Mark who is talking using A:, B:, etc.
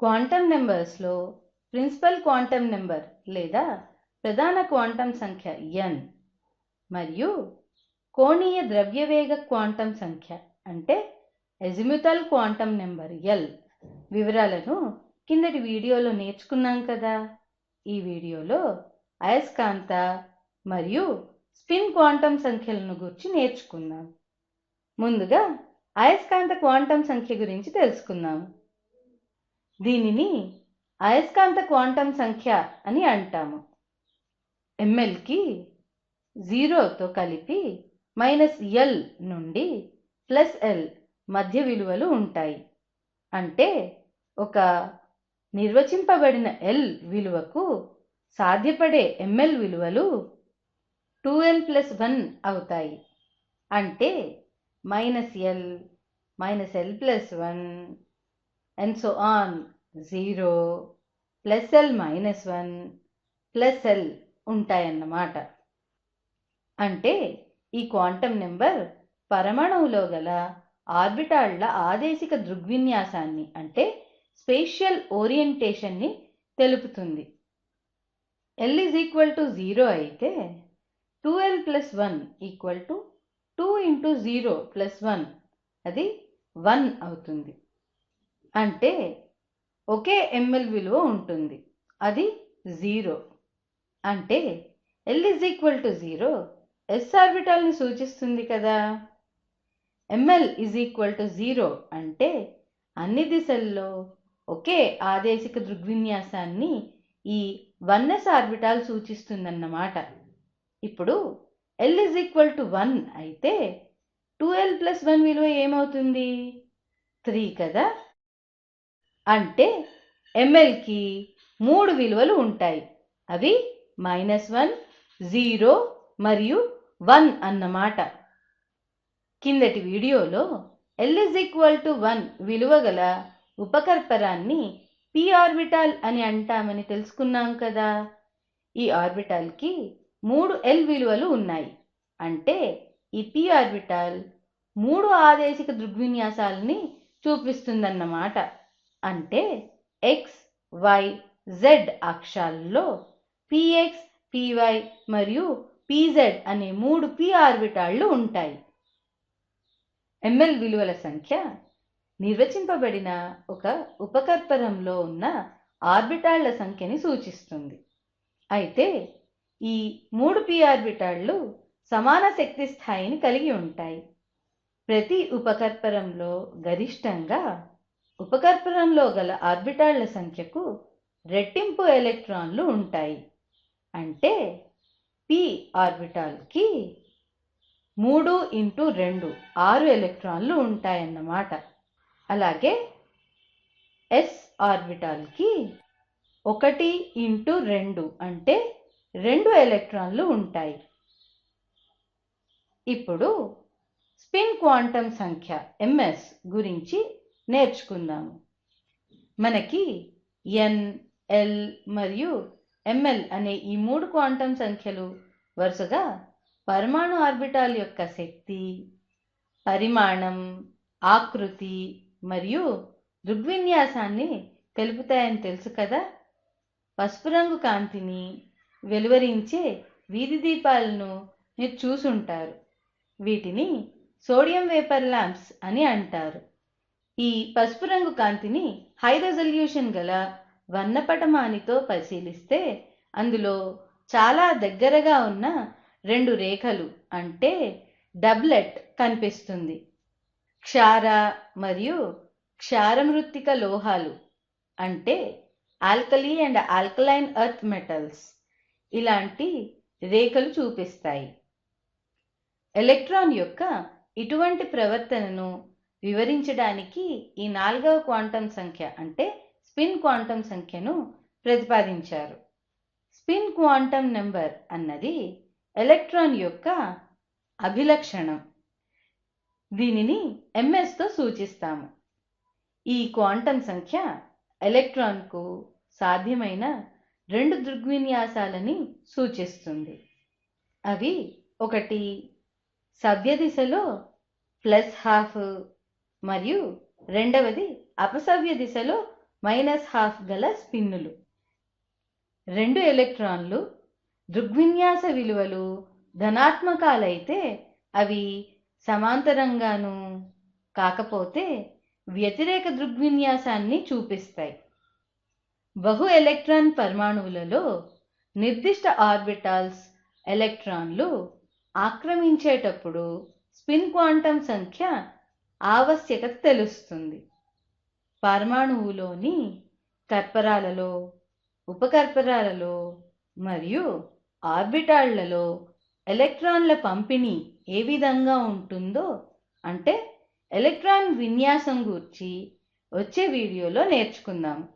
A: Quantum నెంబర్స్లో principal quantum number లేదా ప్రధాన క్వాంటం సంఖ్య ఎన్ మరియు కోణీయ ద్రవ్యవేగ క్వాంటం సంఖ్య అంటే ఎజిమ్యుతల్ క్వాంటం నెంబర్ ఎల్ వివరాలను కిందటి వీడియోలో నేర్చుకున్నాం కదా. ఈ వీడియోలో అయస్కాంత మరియు స్పిన్ క్వాంటం సంఖ్యలను గురించి నేర్చుకుందాం. ముందుగా అయస్కాంత క్వాంటం సంఖ్య గురించి తెలుసుకుందాం. దీనిని అయస్కాంత క్వాంటం సంఖ్య అని అంటాము. ఎంఎల్కి జీరోతో కలిపి మైనస్ ఎల్ నుండి ప్లస్ ఎల్ మధ్య విలువలు ఉంటాయి. అంటే ఒక నిర్వచింపబడిన ఎల్ విలువకు సాధ్యపడే M L two L plus one అవుతాయి. అంటే minus L minus L plus one and so on zero plus L minus one plus L ఉంటాయన్నమాట. అంటే ఈ క్వాంటం నెంబర్ పరమాణువులో గల ఆర్బిటాళ్ళ ఆదేశిక దృగ్విన్యాసాన్ని అంటే స్పేషియల్ ఓరియంటేషన్ని తెలుపుతుంది. L is equal to zero అయితే two L plus one equal to two into zero plus one అది one అవుతుంది. అంటే ఒకే ఎంఎల్ విలువ ఉంటుంది. అది జీరో. అంటే L is equal to zero. S ఆర్బిటాల్ని సూచిస్తుంది కదా. ML is equal to zero అంటే అన్ని దిశల్లో ఒకే ఆదేశిక దృగ్విన్యాసాన్ని ఈ వన్ ఎస్ ఆర్బిటాల్ సూచిస్తుందన్నమాట. ఇప్పుడు L is equal to one అయితే టూ ఎల్ ప్లస్ వన్ విలువ ఏమవుతుంది? త్రీ కదా? అంటే ఎంఎల్కి మూడు విలువలు ఉంటాయి. అవి మైనస్ వన్ జీరో మరియు వన్ అన్నమాట. కిందటి వీడియోలో L is equal to one విలువ గల ఉపకర్పరాన్ని పి ఆర్బిటాల్ అని అంటామని తెలుసుకున్నాం కదా. ఈ ఆర్బిటాల్కి మూడు ఎల్ విలువలు ఉన్నాయి. అంటే ఈ పి ఆర్బిటాల్ మూడు ఆదేశిక దృగ్విన్యాసాలని చూపిస్తుందన్నమాట. అంటే ఎక్స్ వై జెడ్ అక్షాల్లో పిఎక్స్ పివై మరియు పిజెడ్ అనే మూడు పి ఆర్బిటాళ్ళు ఉంటాయి. ఎంఎల్ విలువల సంఖ్య నిర్వచింపబడిన ఒక ఉపకర్పరంలో ఉన్న ఆర్బిటాళ్ళ సంఖ్యని సూచిస్తుంది. అయితే ఈ మూడు పి ఆర్బిటాళ్ళు సమాన శక్తి స్థాయిని కలిగి ఉంటాయి. ప్రతి ఉపకర్పరంలో గరిష్టంగా ఉపకర్పరంలో గల ఆర్బిటాళ్ళ సంఖ్యకు రెట్టింపు ఎలక్ట్రాన్లు ఉంటాయి. అంటే పి ఆర్బిటాల్కి మూడు ఇంటూ రెండు ఆరు ఎలక్ట్రాన్లు ఉంటాయన్నమాట. అలాగే ఎస్ ఆర్బిటాల్కి ఒకటి ఇంటూ రెండు అంటే రెండు ఎలక్ట్రాన్లు ఉంటాయి. ఇప్పుడు స్పిన్ క్వాంటం సంఖ్య ఎంఎస్ గురించి నేర్చుకుందాము. మనకి ఎన్ ఎల్ మరియు ఎంఎల్ అనే ఈ మూడు క్వాంటం సంఖ్యలు వరుసగా పరమాణు ఆర్బిటాల్ యొక్క శక్తి పరిమాణం ఆకృతి మరియు దృగ్విన్యాసాన్ని తెలుపుతాయని తెలుసు కదా? పసుపు రంగు కాంతిని వెలువరించే వీధి దీపాలను మీరు చూసుంటారు. వీటిని సోడియం వేపర్ ల్యాంప్స్ అని అంటారు. ఈ పసుపు రంగు కాంతిని హై రెజల్యూషన్ గల వర్ణపటమానితో పరిశీలిస్తే అందులో చాలా దగ్గరగా ఉన్న రెండు రేఖలు అంటే డబ్లెట్ కనిపిస్తుంది. క్షార మరియు క్షారమృత్తిక లోహాలు అంటే alkali and alkaline earth metals ఇలాంటి రేఖలు చూపిస్తాయి. ఎలక్ట్రాన్ యొక్క ఇటువంటి ప్రవర్తనను వివరించడానికి ఈ నాలుగవ క్వాంటం సంఖ్య అంటే స్పిన్ క్వాంటం సంఖ్యను ప్రతిపాదించారు. స్పిన్ క్వాంటం నెంబర్ అన్నది ఎలక్ట్రాన్ యొక్క అభిలక్షణం. దీనిని ఎంఎస్తో సూచిస్తాము. ఈ క్వాంటం సంఖ్య ఎలక్ట్రాన్కు సాధ్యమైన రెండు దృగ్విన్యాసాలని సూచిస్తుంది. అవి ఒకటి సవ్యదిశలో ప్లస్ హాఫ్ మరియు రెండవది అపసవ్య దిశలో మైనస్ హాఫ్ గల స్పిన్నులు. రెండు ఎలక్ట్రాన్లు దృగ్విన్యాస విలువలు ధనాత్మకాలైతే అవి సమాంతరంగాను కాకపోతే వ్యతిరేక దృగ్విన్యాసాన్ని చూపిస్తాయి. బహు ఎలక్ట్రాన్ పరమాణువులలో నిర్దిష్ట ఆర్బిటాల్స్ ఎలక్ట్రాన్లు ఆక్రమించేటప్పుడు స్పిన్ క్వాంటం సంఖ్య ఆవశ్యకత తెలుస్తుంది. పరమాణువులోని కర్పరాలలో ఉపకర్పరాలలో మరియు ఆర్బిటాళ్ళలో ఎలక్ట్రాన్ల పంపిణీ ఏ విధంగా ఉంటుందో అంటే ఎలక్ట్రాన్ విన్యాసం గూర్చి వచ్చే వీడియోలో నేర్చుకుందాము